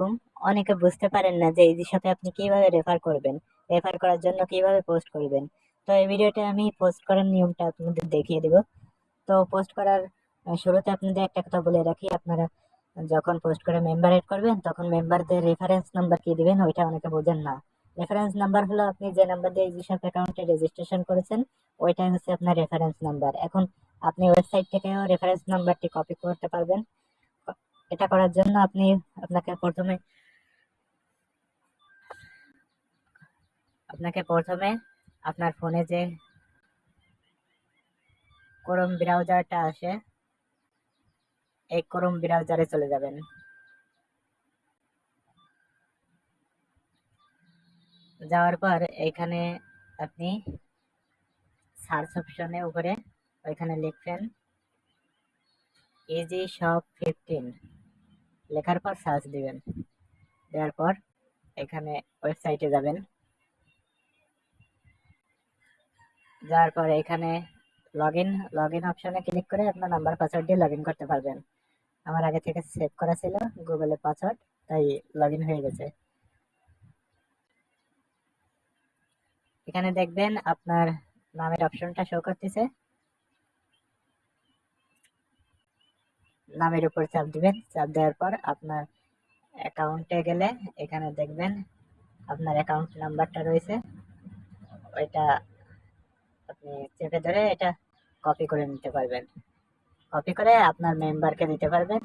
আলাইকুম অনেকে বুঝতে পারেন না যে ইজি শপে আপনি কীভাবে রেফার করবেন রেফার করার জন্য কীভাবে পোস্ট করবেন। তো এই ভিডিওতে আমি পোস্ট করার নিয়মটা আপনাদের দেখিয়ে দেব। তো পোস্ট করার শুরুতে আপনাদের একটা কথা বলে রাখি, আপনারা যখন পোস্ট করে মেম্বার এড করবেন, তখন মেম্বারদের রেফারেন্স নাম্বার কি দিবেন ওইটা অনেকে বোঝেন না। রেফারেন্স নাম্বার হলো আপনি যে নাম্বার দিয়ে ইজি শপ অ্যাকাউন্টে রেজিস্ট্রেশন করেছেন, ওইটাই হচ্ছে আপনার রেফারেন্স নাম্বার এখন আপনি ওয়েবসাইট থেকেও রেফারেন্স নাম্বারটি কপি করতে পারবেন। এটা করার জন্য আপনি আপনাকে প্রথমে আপনাকে প্রথমে আপনার ফোনে যে ক্রোম ব্রাউজারটা আসে, এই ক্রোম ব্রাউজারে চলে যাবেন। যাওয়ার পর এখানে আপনি সার্চ অপশনে উপরে ওইখানে লিখবেন ইজি শপ ফিফটিন লেখার পর সার্চ দিবেন। দেওয়ার পর এখানে ওয়েবসাইটে যাবেন। যাওয়ার পর এখানে লগ ইন লগ ইন অপশনে ক্লিক করে আপনার নাম্বার পাসওয়ার্ড দিয়ে লগ ইন করতে পারবেন। আমার আগে থেকে সেভ করা ছিল গুগলে পাসওয়ার্ড তাই লগ ইন হয়ে গেছে। এখানে দেখবেন আপনার নামের অপশনটা শো করতেছে। নামের উপর চাপ দিবেন। চাপ দেওয়ার পর আপনার অ্যাকাউন্টে গেলে এখানে দেখবেন আপনার অ্যাকাউন্ট নাম্বারটা রয়েছে। ওইটা আপনি চেপে ধরে এটা কপি করে নিতে পারবেন। কপি করে আপনার মেম্বারকে দিতে পারবেন।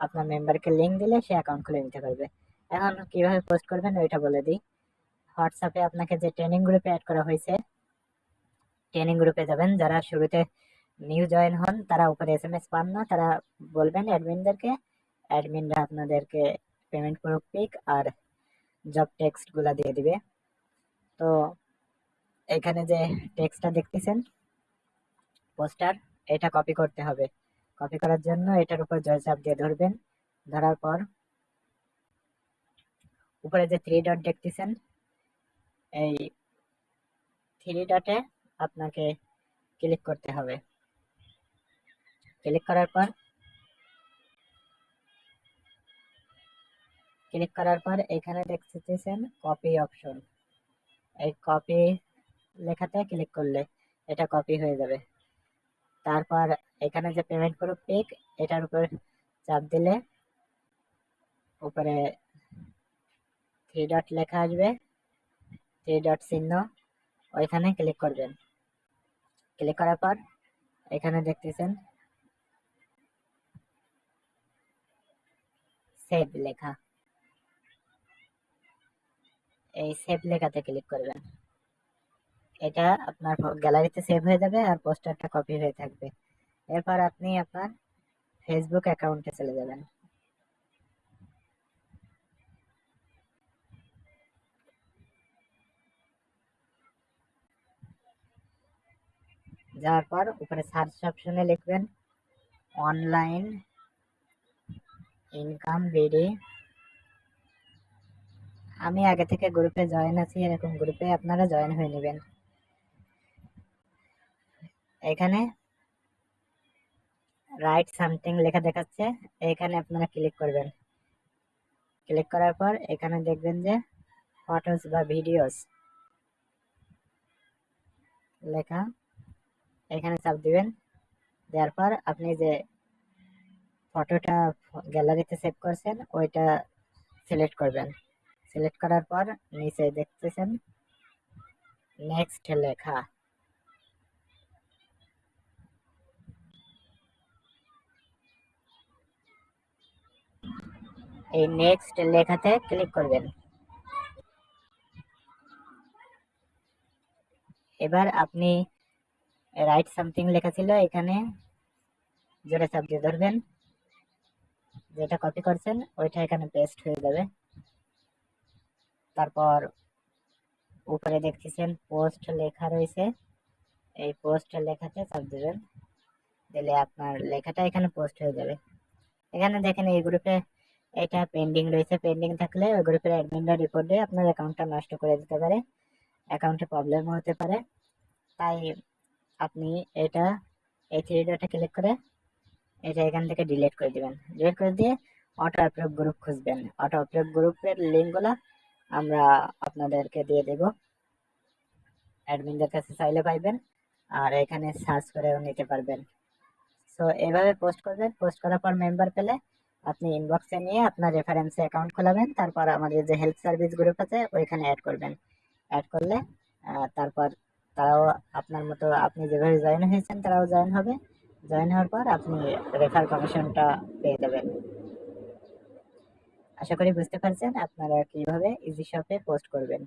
আপনার মেম্বারকে লিঙ্ক দিলে সে অ্যাকাউন্ট খুলে নিতে পারবে। এখন কীভাবে পোস্ট করবেন ওইটা বলে দিই। হোয়াটসঅ্যাপে আপনাকে যে ট্রেনিং গ্রুপে অ্যাড করা হয়েছে ট্রেনিং গ্রুপে যাবেন। যারা শুরুতে নিউ জয়েন হন, তারা উপরে এস এম এস পান না, তারা বলবেন অ্যাডমিনদেরকে অ্যাডমিনরা আপনাদেরকে পেমেন্ট করুক পিক আর জব টেক্সটগুলো দিয়ে দিবে। তো এখানে যে টেক্সটটা দেখতেছেন পোস্টার এটা কপি করতে হবে। কপি করার জন্য এটার উপর জয় চাপ দিয়ে ধরবেন। ধরার পর উপরে যে থ্রি ডট দেখতেছেন, এই থ্রি ডটে আপনাকে ক্লিক করতে হবে। ক্লিক করার পর ক্লিক করার পর এখানে দেখতেছেন কপি অপশন এই কপি লেখাতে ক্লিক করলে এটা কপি হয়ে যাবে। তারপর এখানে যে পেমেন্ট প্রুফ পিক এটার উপর চাপ দিলে উপরে থ্রি ডট লেখা আসবে। থ্রি ডট চিহ্ন, ওইখানে ক্লিক করবেন। ক্লিক করার পর এখানে দেখতেছেন সেভ লেখা। এই সেভ লেখাতে ক্লিক করবেন। এটা আপনার গ্যালারিতে সেভ হয়ে যাবে আর পোস্টারটা কপি হয়ে থাকবে। এরপর আপনি আপনার ফেসবুক অ্যাকাউন্টে চলে যাবেন। যাওয়ার পর উপরে সার্চ অপশনে লিখবেন অনলাইন ইনকাম বিডি আমি আগে থেকে গ্রুপে জয়েন আছি, এরকম গ্রুপে আপনারা জয়েন হয়ে নেবেন। এখানে রাইট সামথিং লেখা দেখাচ্ছে, এখানে আপনারা ক্লিক করবেন। ক্লিক করার পর এখানে দেখবেন যে ফটোস বা ভিডিওস লেখা, এখানে চাপ দিবেন। দেওয়ার পর আপনি যে ফটোটা গ্যালারিতে সেভ করছেন, ওইটা সিলেক্ট করবেন। সিলেক্ট করার পর নিচে দেখতেছেন, নেক্সট লেখা। এই নেক্সট লেখাতে ক্লিক করবেন। এবার আপনি রাইট সামথিং লেখা ছিল, এখানে জোরে চাপ দিয়ে ধরবেন। যেটা কপি করছেন, ওইটা এখানে পেস্ট হয়ে যাবে। তারপর উপরে দেখতেছেন পোস্ট লেখা রয়েছে। এই পোস্ট লেখাতে চাপ দেবেন। দিলে আপনার লেখাটা এখানে পোস্ট হয়ে যাবে। এখানে দেখেন এই গ্রুপে এটা পেন্ডিং রয়েছে। পেন্ডিং থাকলে ওই গ্রুপের অ্যাডমিনরা রিপোর্ট দিয়ে আপনার অ্যাকাউন্টটা নষ্ট করে দিতে পারে। অ্যাকাউন্টে প্রবলেম হতে পারে। তাই আপনি এটা এই থ্রি ডটে ক্লিক করে এটা এখান থেকে ডিলিট করে দিবেন। ডিলিট করে দিয়ে অটো অ্যাপ্রুভ গ্রুপ খুঁজবেন। অটো অ্যাপ্রুভ গ্রুপের লিঙ্কগুলো আমরা আপনাদেরকে দিয়ে দেব। অ্যাডমিনদের কাছে চাইলে পাইবেন, আর এখানে সার্চ করেও নিতে পারবেন। সো এভাবে পোস্ট করবেন। পোস্ট করার পর মেম্বার পেলে আপনি ইনবক্সে নিয়ে আপনার রেফারেন্সে অ্যাকাউন্ট খোলাবেন। তারপর আমাদের যে হেল্প সার্ভিস গ্রুপ আছে, ওইখানে অ্যাড করবেন। অ্যাড করলে তারপর তারাও আপনার মতো আপনি যেভাবে জয়েন হয়েছেন, তারাও জয়েন হবে। জয়েন হওয়ার পর আপনি রেফার কমিশনটা পেয়ে যাবেন। আশা করি বুঝতে পারছেন আপনারা কীভাবে ইজি শপে পোস্ট করবেন।